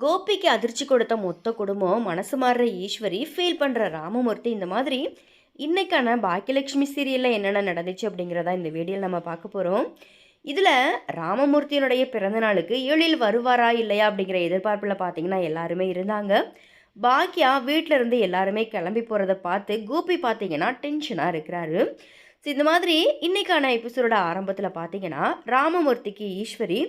கோபிக்கு அதிர்ச்சி கொடுத்த மொத்த குடும்பம் மனசு மாறுற ஈஸ்வரி ஃபீல் பண்ணுற ராமமூர்த்தி இந்த மாதிரி இன்றைக்கான பாக்கியலட்சுமி சீரியலில் என்னென்ன நடந்துச்சு அப்படிங்கிறதா இந்த வீடியோவில் நம்ம பார்க்க போகிறோம் இதில் ராமமூர்த்தியினுடைய பிறந்த நாளுக்கு எழில் வருவாரா இல்லையா அப்படிங்கிற எதிர்பார்ப்பில் பார்த்தீங்கன்னா எல்லாருமே இருந்தாங்க. பாக்கியா வீட்டில் இருந்து எல்லாருமே கிளம்பி போகிறத பார்த்து கோபி பார்த்தீங்கன்னா டென்ஷனாக இருக்கிறாரு. ஸோ இந்த மாதிரி இன்றைக்கான எபிசோடோட ஆரம்பத்தில் பார்த்தீங்கன்னா ராமமூர்த்திக்கு ஈஸ்வரி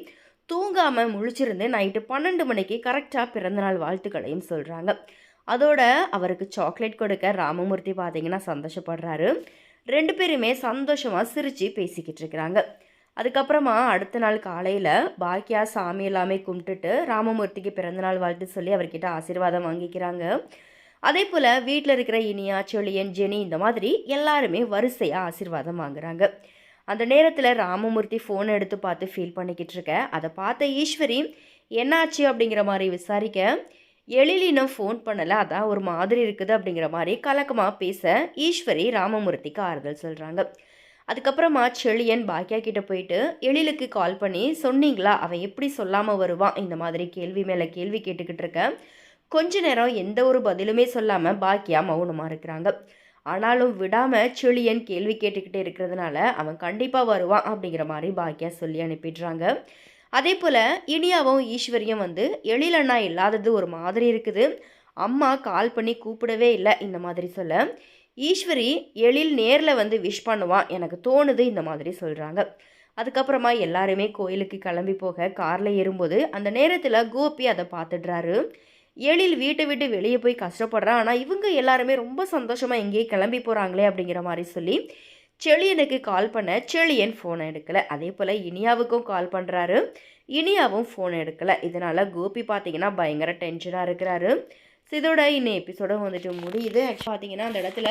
தூங்காமல் முழிச்சிருந்து நைட்டு பன்னெண்டு மணிக்கு கரெக்டாக பிறந்தநாள் வாழ்த்துக்களையும் சொல்கிறாங்க அதோட அவருக்கு சாக்லேட் கொடுக்க ராமமூர்த்தி பார்த்தீங்கன்னா சந்தோஷப்படுறாரு. ரெண்டு பேருமே சந்தோஷமாக சிரித்து பேசிக்கிட்டு இருக்கிறாங்க. அதுக்கப்புறமா அடுத்த நாள் காலையில் பாக்கியா சாமி எல்லாமே கும்பிட்டுட்டு ராமமூர்த்திக்கு பிறந்தநாள் வாழ்த்து சொல்லி அவர்கிட்ட ஆசீர்வாதம் வாங்கிக்கிறாங்க. அதே போல் வீட்டில் இருக்கிற இனியா செழியன் ஜெனி இந்த மாதிரி எல்லாருமே வரிசையாக ஆசீர்வாதம் வாங்குறாங்க. அந்த நேரத்தில் ராமமூர்த்தி ஃபோனை எடுத்து பார்த்து ஃபீல் பண்ணிக்கிட்டு இருக்க. அதை பார்த்த ஈஸ்வரி என்னாச்சு? அப்படிங்கிற மாதிரி விசாரிக்க எழிலினம் ஃபோன் பண்ணலை அதான் ஒரு மாதிரி இருக்குது அப்படிங்கிற மாதிரி கலக்கமாக பேச ஈஸ்வரி ராமமூர்த்திக்கு ஆறுதல் சொல்கிறாங்க அதுக்கப்புறமா செழியன் பாக்கியா கிட்ட போயிட்டு எழிலுக்கு கால் பண்ணி சொன்னீங்களா? அவன் எப்படி சொல்லாமல் வருவான் இந்த மாதிரி கேள்வி மேலே கேள்வி கேட்டுக்கிட்டு இருக்க. கொஞ்ச நேரம் எந்த ஒரு பதிலுமே சொல்லாமல் பாக்கியா மௌனமாக இருக்கிறாங்க. ஆனாலும் விடாமல் செழியன் கேள்வி கேட்டுக்கிட்டே இருக்கிறதுனால அவன் கண்டிப்பாக வருவான் அப்படிங்கிற மாதிரி பாக்கியா சொல்லி அனுப்பிடுறாங்க. அதே போல் இனியாவும் ஈஸ்வரியும் வந்து எழிலண்ணா இல்லாதது ஒரு மாதிரி இருக்குது. அம்மா கால் பண்ணி கூப்பிடவே இல்லை இந்த மாதிரி சொல்ல. ஈஸ்வரி எழில் நேரில் வந்து விஷ் பண்ணுவான். எனக்கு தோணுது இந்த மாதிரி சொல்கிறாங்க அதுக்கப்புறமா எல்லாருமே கோயிலுக்கு கிளம்பி போக காரில் ஏறும்போது அந்த நேரத்தில் கோபி அதை பார்த்துடுறாரு எழில் வீட்டை விட்டு வெளியே போய் கஷ்டப்படுறான் ஆனால் இவங்க எல்லாருமே ரொம்ப சந்தோஷமாக எங்கேயே கிளம்பி போகிறாங்களே அப்படிங்கிற மாதிரி சொல்லி செழியனுக்கு கால் பண்ண செழியன் ஃபோனை எடுக்கலை. அதே போல் இனியாவுக்கும் கால் பண்ணுறாரு இனியாவும் ஃபோன் எடுக்கலை. இதனால் கோபி பார்த்தீங்கன்னா பயங்கர டென்ஷனாக இருக்கிறாரு. ஸோ இதோட இன்னும் எபிசோட வந்துட்டு முடியுது. ஆக்சுவலாக பார்த்தீங்கன்னா அந்த இடத்துல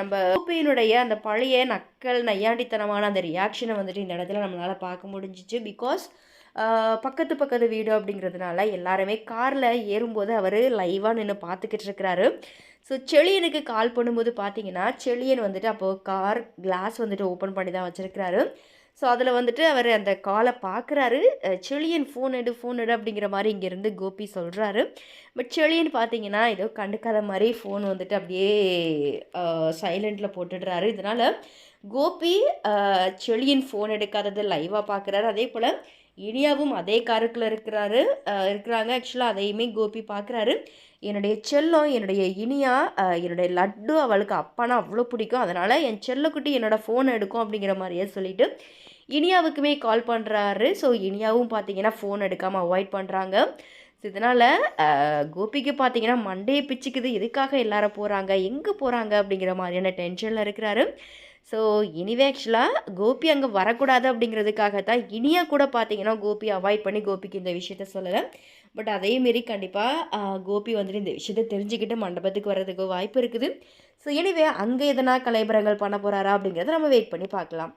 நம்ம கோபியினுடைய அந்த பழைய நக்கல் நையாண்டித்தனமான அந்த ரியாக்ஷனை வந்துட்டு இந்த இடத்துல நம்மளால் பார்க்க முடிஞ்சிச்சு. பிகாஸ் பக்கத்து பக்கத்து வீடு அப்படிங்கிறதுனால எல்லாருமே காரில் ஏறும்போது அவர் லைவாக நின்று பார்த்துக்கிட்டு இருக்கிறாரு. ஸோ செளியனுக்கு கால் பண்ணும்போது பார்த்தீங்கன்னா செளியன் வந்துட்டு அப்போது கார் கிளாஸ் வந்துட்டு ஓப்பன் பண்ணி தான் வச்சுருக்கிறாரு. ஸோ அதில் வந்துட்டு அவர் அந்த காலை பார்க்குறாரு செளியன் ஃபோன் எடு ஃபோன் எடு அப்படிங்கிற மாதிரி இங்கேருந்து கோபி சொல்கிறாரு பட் செளியன் பார்த்தீங்கன்னா ஏதோ கண்டுக்காத மாதிரி ஃபோன் வந்துட்டு அப்படியே சைலண்ட்டில் போட்டுடுறாரு. இதனால் கோபி செளியன் ஃபோன் எடுக்காதது லைவாக பார்க்குறாரு அதே போல் இனியாவும் அதே காருக்குள்ள இருக்கிறாரு. இருக்கிறாங்க. ஆக்சுவலாக அதையுமே கோபி பார்க்குறாரு என்னுடைய செல்லம் என்னுடைய இனியா என்னுடைய லட்டு அவளுக்கு அப்பானா அவ்வளோ பிடிக்கும். அதனால் என் செல்லக்குட்டி என்னோடய ஃபோன் எடுக்கும் அப்படிங்கிற மாதிரியே சொல்லிவிட்டு இனியாவுக்குமே கால் பண்ணுறாரு ஸோ இனியாவும் பார்த்தீங்கன்னா ஃபோன் எடுக்காமல் அவாய்ட் பண்ணுறாங்க இதனால் கோபிக்கு பார்த்தீங்கன்னா மண்டையை பிச்சுக்குது. எதுக்காக எல்லாரும் போகிறாங்க எங்கே போகிறாங்க அப்படிங்கிற மாதிரியான டென்ஷனில் இருக்கிறாரு. ஸோ இனிவே ஆக்சுவலாக கோபி அங்கே வரக்கூடாது அப்படிங்கிறதுக்காக தான் இனியா கூட பார்த்தீங்கன்னா கோபி அவாய்ட் பண்ணி கோபிக்கு இந்த விஷயத்த சொல்லலை. பட் அதே மாரி கண்டிப்பாக கோபி வந்துட்டு இந்த விஷயத்த தெரிஞ்சுக்கிட்டு மண்டபத்துக்கு வர்றதுக்கு வாய்ப்பு இருக்குது. ஸோ எனிவே அங்கே எதனா கலைபரங்கள் பண்ண போகிறாரா அப்படிங்கிறத நம்ம வெயிட் பண்ணி பார்க்கலாம்.